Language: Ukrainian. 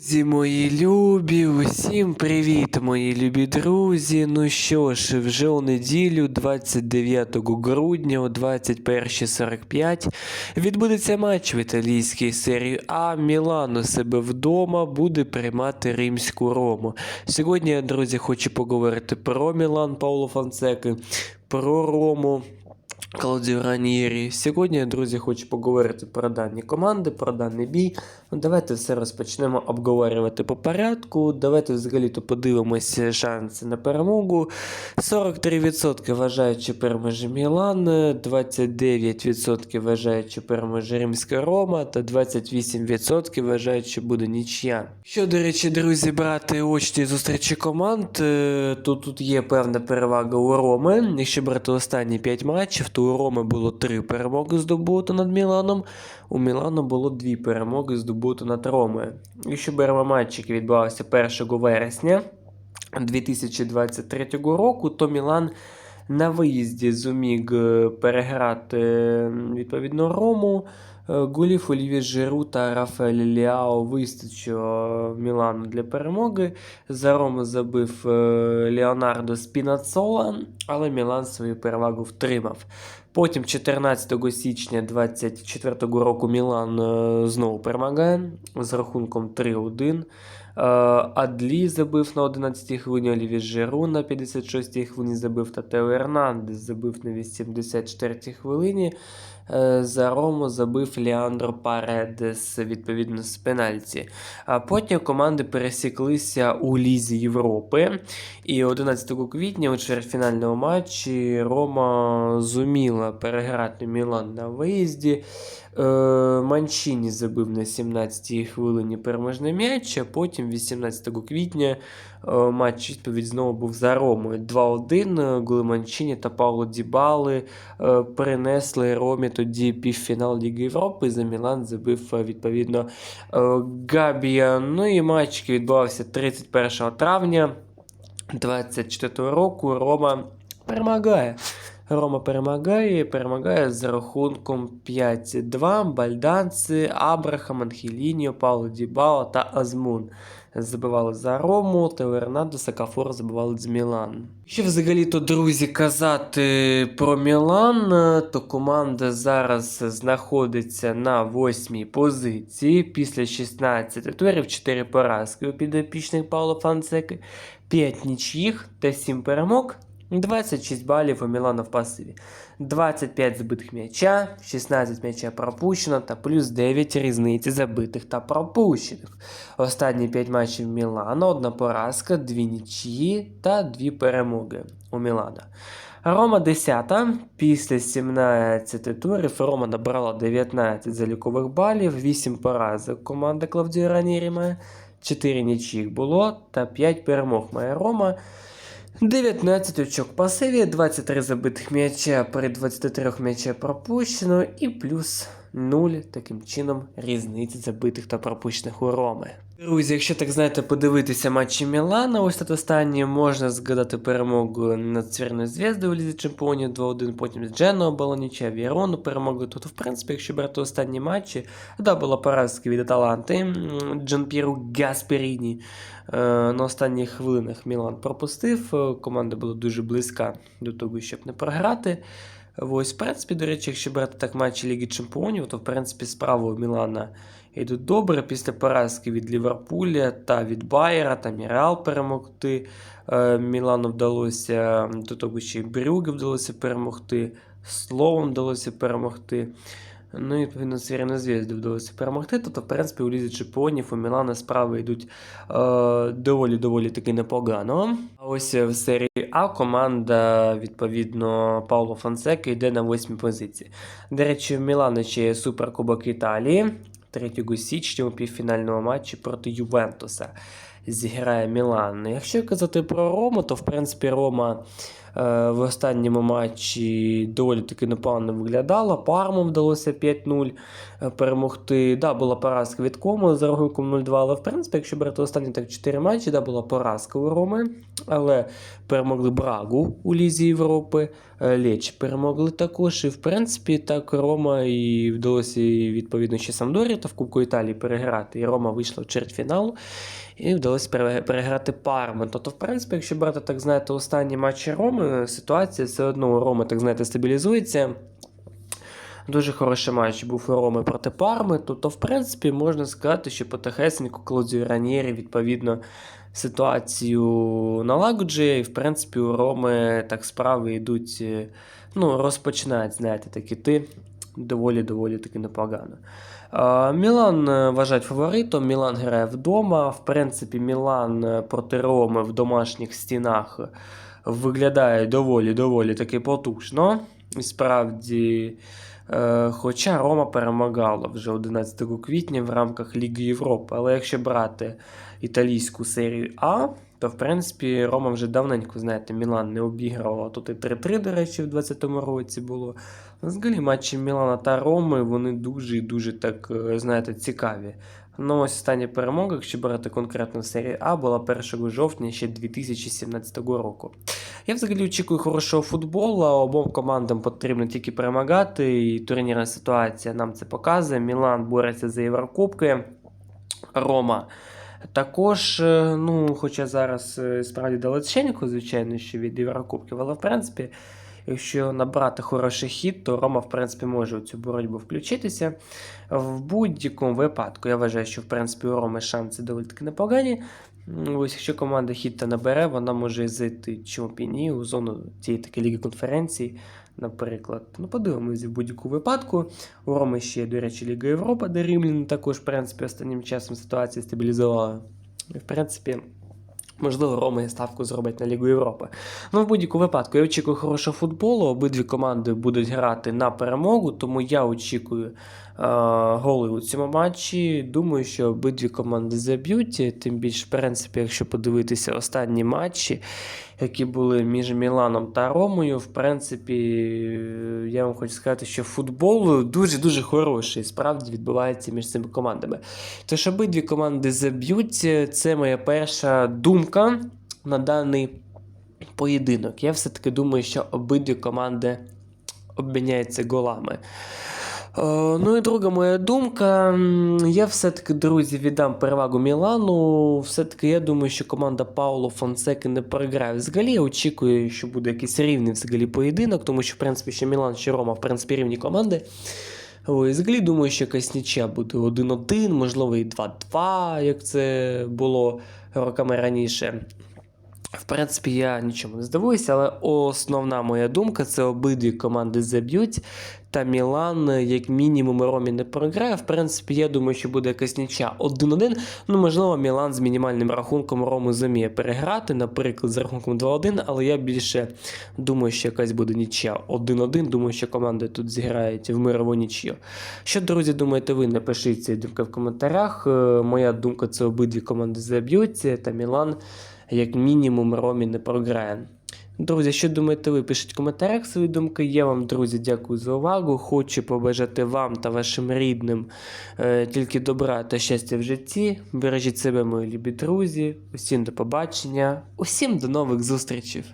Друзі, мої любі, усім привіт, мої любі друзі. Ну що ж, вже у неділю, 29 грудня о 21.45 відбудеться матч в італійській серії А. Мілан у себе вдома буде приймати римську Рому. Сьогодні, я, друзі, хочу поговорити про Мілан Пауло Фонсеки, про Рому. Клаудіо Раньєрі. Сьогодні, друзі, хочу поговорити про дані команди, про даний бій. Ну, давайте все розпочнемо обговорювати по порядку. Давайте взагалі-то подивимося шанси на перемогу. 43% вважають, що переможе Мілан, 29% вважають, що переможе Римська Рома, та 28% вважають, що буде нічия. Що, до речі, друзі, брати очні зустрічі команд, е, то тут є певна перевага у Роми. Якщо брати останні 5 матчів, то у Роми було три перемоги здобуто над Міланом. У Мілану було дві перемоги здобуто над Ромою. Якщо беремо матч, який відбувався 1 вересня 2023 року, то Мілан на виїзді зуміг е, переграти відповідно Рому. Е, Голів Оліві Жиру та Рафаель Ліао вистачило Мілану для перемоги. За Рому забив е, Леонардо Спінацола, але Мілан свою перевагу втримав. Потім 14 січня 2024 року Мілан е, знову перемагає з рахунком 3-1. Е, Адлі забив на 11-й хвилині, Оліві Жиру на 56-й хвилині забив, та Тео Ернандес забив на 84-й хвилині. Е, За Рому забив Леандро Паредес, відповідно, з пенальті. А потім команди пересіклися у Лізі Європи. І 11 квітня у чвертьфінальному матчі Рома зуміла переграти Мілан на виїзді. Е, Манчіні забив на 17-й хвилині переможний м'яч, а потім 18 квітня е, матч відповідь знову був за Ромою. 2-1 голи Манчіні та Пауло Дібали е, принесли Ромі тоді півфінал Ліги Європи. За Мілан забив е, відповідно е, Габія. Ну і матч відбувався 31 травня 24 року. Рома перемагає. Рома перемагає, перемагає з рахунком 5-2. Бальданці, Абрахам, Анхеліньо, Пауло Дібала та Азмун забивали за Рому, Тео Сакафор забивали з Мілан. Що взагалі-то, друзі, казати про Мілан, то команда зараз знаходиться на восьмій позиції після 16 турів, 4 поразки у підопічних Пауло Фансеки, 5 нічїх та 7 перемог. 26 балів у Мілана в пасиві, 25 забитих м'яча, 16 м'яча пропущено та плюс 9 різниці забитих та пропущених. Останні 5 матчів Мілана, одна поразка, 2 нічиї та 2 перемоги у Мілана. Рома 10 після 17 турів Рома набрала 19 залікових балів, 8 поразок команда Клавдіо Ранірі має, 4 нічих було та 5 перемог має Рома. 19 очок пасиві, 23 забитих м'яча. При 23 м'яча пропущено. І плюс 0 таким чином різниці забитих та пропущених у Роми. Друзі, якщо так знаєте, подивитися матчі Мілана, ось тут останні можна згадати перемогу над Цвірною Зв'яздою у Лізі Чемпіонів 2-1, потім з Дженоа була Вірону перемогли. Тут, в принципі, якщо брати останні матчі, да, була поразка від Аталанти, Джан Піру Гасперіні. Е, На останніх хвилинах Мілан пропустив. е, Команда була дуже близька до того, щоб не програти. Ось, в принципі, до речі, якщо брати так матчі Ліги Чемпіонів, то в принципі справи у Мілана йдуть добре. Після поразки від Ліверпуля та від Байера, там і Реал перемогти. Е, Мілану вдалося до того, ще і Брюге вдалося перемогти, Словом вдалося перемогти. Ну і відповідно Цвірна Зв'язду вдалося перемогти. Тобто, в принципі, у Лізі Чемпіонів у Мілана справи йдуть е, доволі-доволі таки непогано. А ось в серії А команда, відповідно, Пауло Фонсека йде на восьмій позиції. До речі, в Мілана ще є Суперкубок Італії 3 січня у півфінальному матчі проти Ювентуса. зіграє Мілан. Якщо казати про Рому, то в принципі Рома е, в останньому матчі доволі таки непогано виглядала. Парму вдалося 5-0 е, перемогти. Да, була поразка від Кому за рахунком 0-2, але в принципі, якщо брати останні так 4 матчі, да, була поразка у Роми, але перемогли Брагу у Лізі Європи, е, Леч перемогли також. І в принципі, так Рома і вдалося відповідно ще Самдорі та в Кубку Італії переграти. І Рома вийшла в чвертьфінал. І вдалося переграти Парму. Тобто, в принципі, якщо брати, так знаєте, останні матчі Роми, ситуація все одно у Роми, так знаєте, стабілізується. Дуже хороший матч був у Роми проти Парми. Тобто, в принципі, можна сказати, що потихесеньку Клодзіо Ранєрі, відповідно, ситуацію налагоджує. І, в принципі, у Роми так справи йдуть, е, ну, розпочинають, знаєте, так іти доволі-доволі таки непогано. Мілан е, вважають фаворитом. Мілан грає вдома. В принципі, Мілан е, проти Роми в домашніх стінах виглядає доволі-доволі таки потужно. І справді, е, хоча Рома перемагала вже 11 квітня в рамках Ліги Європи. Але якщо брати італійську серію А, то в принципі Рома вже давненько, знаєте, Мілан не обігрувала. Тут і 3-3, до речі, в 2020 році було. Взагалі, матчі Мілана та Роми вони дуже дуже так, е, знаєте, цікаві. Ну, ось остання перемога, якщо брати конкретно в серії А, була 1 жовтня ще 2017 року. Я взагалі очікую хорошого футболу, обом командам потрібно тільки перемагати, і турнірна ситуація нам це показує. Мілан бореться за Єврокубки, Рома також, е, ну, хоча зараз е, справді далеченько, звичайно, що від Єврокубків, але в принципі, якщо набрати хороший хід, то Рома, в принципі, може у цю боротьбу включитися. В будь-якому випадку, я вважаю, що в принципі у Роми шанси доволі таки непогані. Ось якщо команда хід та набере, вона може зайти чемпіонів у зону цієї таки ліги конференції, наприклад. Ну, подивимося в будь-якому випадку. У Роми ще, до речі, Ліга Європа, де Римлян також, в принципі, останнім часом ситуація стабілізувала. В принципі, можливо, Рома і ставку зробить на Лігу Європи. Ну, в будь-якому випадку, я очікую хорошого футболу. Обидві команди будуть грати на перемогу, тому я очікую е, голи у цьому матчі. Думаю, що обидві команди заб'ють. Тим більше, в принципі, якщо подивитися останні матчі, які були між Міланом та Ромою, в принципі, я вам хочу сказати, що футбол дуже-дуже хороший, справді відбувається між цими командами. Тож обидві команди заб'ють. Це моя перша думка на даний поєдинок. Я все-таки думаю, що обидві команди обміняються голами. Е, Ну і друга моя думка. Я все-таки, друзі, віддам перевагу Мілану. Все-таки я думаю, що команда Пауло Фонсеки не програє. Взагалі я очікую, що буде якийсь рівний взагалі поєдинок, тому що, в принципі, що Мілан, що Рома, в принципі, рівні команди. Ой, взагалі думаю, що якась нічия буде 1-1, можливо, і 2-2, як це було роками раніше. В принципі, я нічому не здивуюся, але основна моя думка це обидві команди заб'ють. Та Мілан, як мінімум, Ромі не програє. В принципі, я думаю, що буде якась нічя 1-1. Ну, можливо, Мілан з мінімальним рахунком Рому зуміє переграти, наприклад, з рахунком 2-1, але я більше думаю, що якась буде нічя 1-1. Думаю, що команди тут зіграють в мирову нічю. Що, друзі, думаєте ви? Напишіть ці думки в коментарях. Е, Моя думка це обидві команди заб'ються, та Мілан, як мінімум, Ромі не програє. Друзі, що думаєте ви? Пишіть в коментарях свої думки. Я вам, друзі, дякую за увагу. Хочу побажати вам та вашим рідним е, тільки добра та щастя в житті. Бережіть себе, мої любі друзі. Усім до побачення, усім до нових зустрічей.